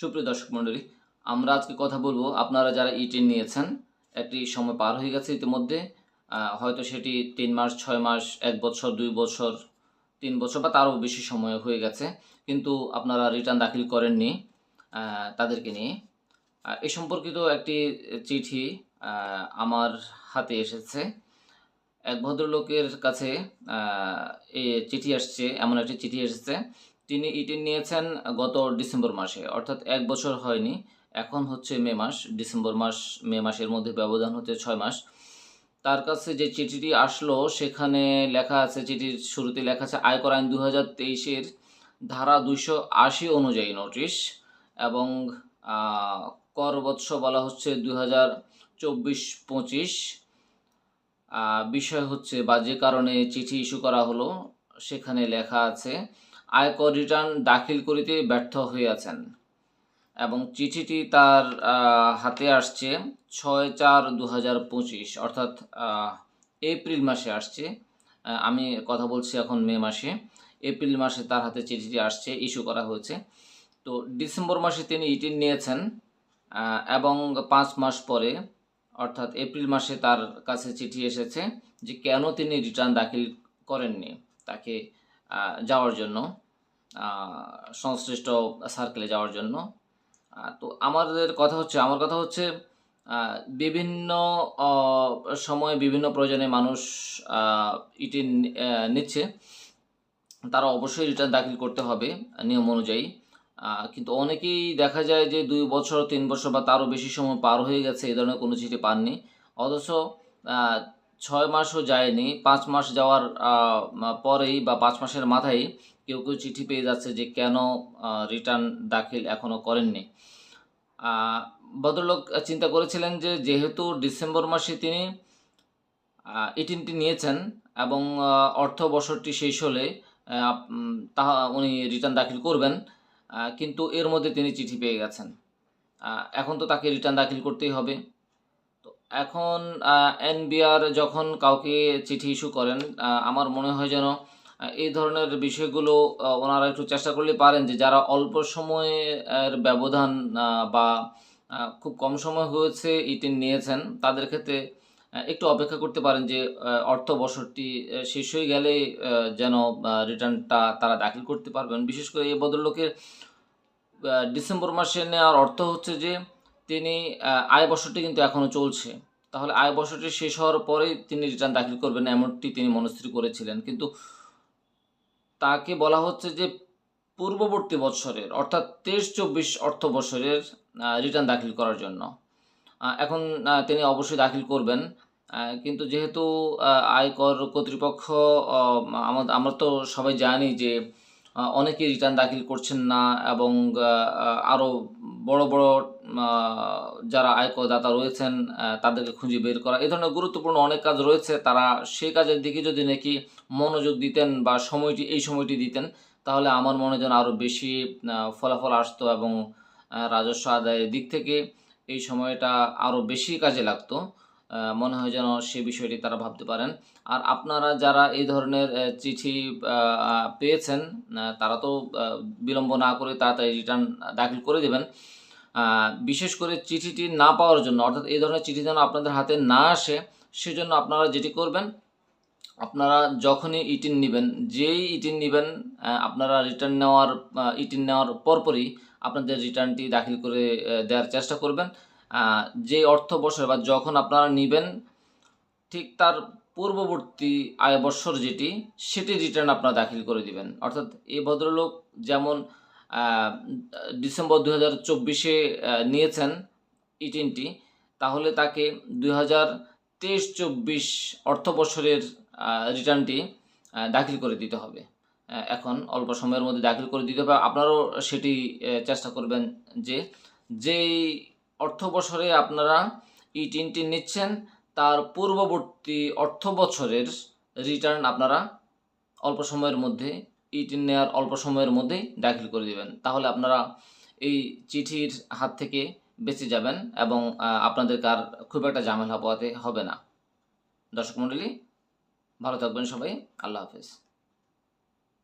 সুপ্রিয় দর্শক মণ্ডলী, আমরা আজকে কথা বলব আপনারা যারা ইটেন নিয়েছেন, একটি সময় পার হয়ে গেছে ইতিমধ্যে হয়তো সেটি তিন মাস, ছয় মাস, এক বছর, দুই বছর, তিন বছর বা তারও বেশি সময় হয়ে গেছে। কিন্তু আপনারা রিটার্ন দাখিল করেননি তাদেরকে নিয়ে। এ সম্পর্কিত একটি চিঠি আমার হাতে এসেছে। এক ভদ্রলোকের কাছে এই চিঠি আসছে, এমন একটি চিঠি এসেছে তিনি ইটেন নিয়েছেন গত ডিসেম্বর মাসে, অর্থাৎ এক বছর হয়নি। এখন হচ্ছে মে মাস, ডিসেম্বর মাস, মে মাসের মধ্যে ব্যবধান হচ্ছে ছয় মাস। তার কাছে যে চিঠিটি আসলো, সেখানে লেখা আছে, চিঠির শুরুতে লেখা আছে, আয়কর আইন দু হাজার তেইশের ধারা দুইশো আশি অনুযায়ী নোটিশ এবং কর বৎস বলা হচ্ছে দু হাজার চব্বিশ পঁচিশ। বিষয় হচ্ছে বা যে কারণে চিঠি ইস্যু করা হলো, সেখানে লেখা আছে আয়কর রিটার্ন দাখিল করিতে ব্যর্থ হইয়াছেন এবং চিঠিটি তার হাতে আসছে ছয় চার দু হাজার পঁচিশ, অর্থাৎ এপ্রিল মাসে আসছে। আমি কথা বলছি এখন মে মাসে। এপ্রিল মাসে তার হাতে চিঠিটি আসছে, ইস্যু করা হয়েছে। তো ডিসেম্বর মাসে তিনি ইটিন নিয়েছেন এবং পাঁচ মাস পরে, অর্থাৎ এপ্রিল মাসে তার কাছে চিঠি এসেছে যে কেন তিনি রিটার্ন দাখিল করেননি। তাকে যাওয়ার জন্য সংশ্লিষ্ট সার্কেলে যাওয়ার জন্য। তো আমাদের কথা হচ্ছে, আমার কথা হচ্ছে বিভিন্ন সময় বিভিন্ন প্রয়োজনে মানুষ ইটি নিচ্ছে। তারা অবশ্যই রিটার্ন দাখিল করতে হবে নিয়ম অনুযায়ী। কিন্তু অনেকেই দেখা যায় যে দুই বছর, তিন বছর বা তারও বেশি সময় পার হয়ে গেছে এই ধরনের কোনো চিঠি পাননি। অথচ ছয় মাসও যায়নি, পাঁচ মাস যাওয়ার পরেই বা পাঁচ মাসের মাথায় কেউ কেউ চিঠি পেয়ে যাচ্ছে যে কেন রিটার্ন দাখিল এখনও করেননি। ভদ্রলোক চিন্তা করেছিলেন যে যেহেতু ডিসেম্বর মাসে তিনি এটিএমটি নিয়েছেন এবং অর্থ বছরটি শেষ হলে তাহা উনি রিটার্ন দাখিল করবেন কিন্তু এর মধ্যে তিনি চিঠি পেয়ে গেছেন। এখন তো তাকে রিটার্ন দাখিল করতেই হবে। এখন এনবিআর যখন কাউকে চিঠি ইস্যু করেন আমার মনে হয় যেন এই ধরনের বিষয়গুলো ওনারা একটু চেষ্টা করলে পারেন যে যারা অল্প সময়ের ব্যবধান বা খুব কম সময় হয়েছে ইটিন নিয়েছেন, তাদের ক্ষেত্রে একটু অপেক্ষা করতে পারেন যে অর্থ বছরটি শেষ হয়ে গেলে যেন রিটার্নটা তারা দাখিল করতে পারবেন। বিশেষ করে এই ভদ্রলোকের ডিসেম্বর মাসে নেওয়ার অর্থ হচ্ছে যে তিনি আয় বছরটি কিন্তু এখনও চলছে। তাহলে আয় বছরটি শেষ হওয়ার পরেই তিনি রিটার্ন দাখিল করবেন এমনটি তিনি মনস্থির করেছিলেন। কিন্তু তাকে বলা হচ্ছে যে পূর্ববর্তী বছরের অর্থাৎ তেইশ চব্বিশ অর্থ বছরের রিটার্ন দাখিল করার জন্য। এখন তিনি অবশ্যই দাখিল করবেন। কিন্তু যেহেতু আয়কর কর্তৃপক্ষ আমরা তো সবাই জানি যে অনেকে রিটার্ন দাখিল করছেন না এবং আরও বড় বড় যারা আয়করদাতা রয়েছেন তাদেরকে খুঁজে বের করা। এই ধরনের গুরুত্বপূর্ণ অনেক কাজ রয়েছে। তারা সেই কাজের দিকে যদি নাকি মনোযোগ দিতেন বা সময়টি, এই সময়টি দিতেন, তাহলে আমার মনে যেন আরও বেশি ফলাফল আসতো এবং রাজস্ব আদায়ের দিক থেকে এই সময়টা আরও বেশি কাজে লাগতো। মনে হয় যেন সে বিষয়টি তারা ভাবতে পারেন। আর আপনারা যারা এই ধরনের চিঠি পেয়েছেন তারা তো বিলম্ব না করে তাড়াতাড়ি রিটার্ন দাখিল করে দেবেন। বিশেষ করে চিঠিটি না পাওয়ার জন্য, অর্থাৎ এই ধরনের চিঠি যেন আপনাদের হাতে না আসে, সেজন্য আপনারা যেটি করবেন, আপনারা যখনই ইটিন নেবেন, যেই ইটিন নেবেন আপনারা রিটার্ন নেওয়ার ইটিন নেওয়ার পরপরই আপনাদের রিটার্নটি দাখিল করে দেওয়ার চেষ্টা করবেন। যে অর্থ বছর বা যখন আপনারা নেবেন, ঠিক তার পূর্ববর্তী আয় বৎসর যেটি, সেটি রিটার্ন আপনারা দাখিল করে দিবেন। অর্থাৎ এই ভদ্রলোক যেমন ডিসেম্বর দু হাজার চব্বিশে নিয়েছেন ইটিনটি তাহলে তাকে দুই হাজার তেইশ চব্বিশ অর্থ বছরের রিটার্নটি দাখিল করে দিতে হবে। এখন অল্প সময়ের মধ্যে দাখিল করে দিতে হবে। আপনারাও সেটি চেষ্টা করবেন যে যেই অর্থ বছরে আপনারা ই টিনটি নিচ্ছেন, তার পূর্ববর্তী অর্থ বছরের রিটার্ন আপনারা অল্প সময়ের মধ্যে ই টিন নেওয়ার অল্প সময়ের মধ্যেই দাখিল করে দেবেন। তাহলে আপনারা এই চিঠির হাত থেকে বেঁচে যাবেন এবং আপনাদের কার খুব একটা ঝামেলা পোয়াতে হবে না। দর্শক মণ্ডলী, ভালো থাকবেন সবাই। আল্লাহ হাফেজ।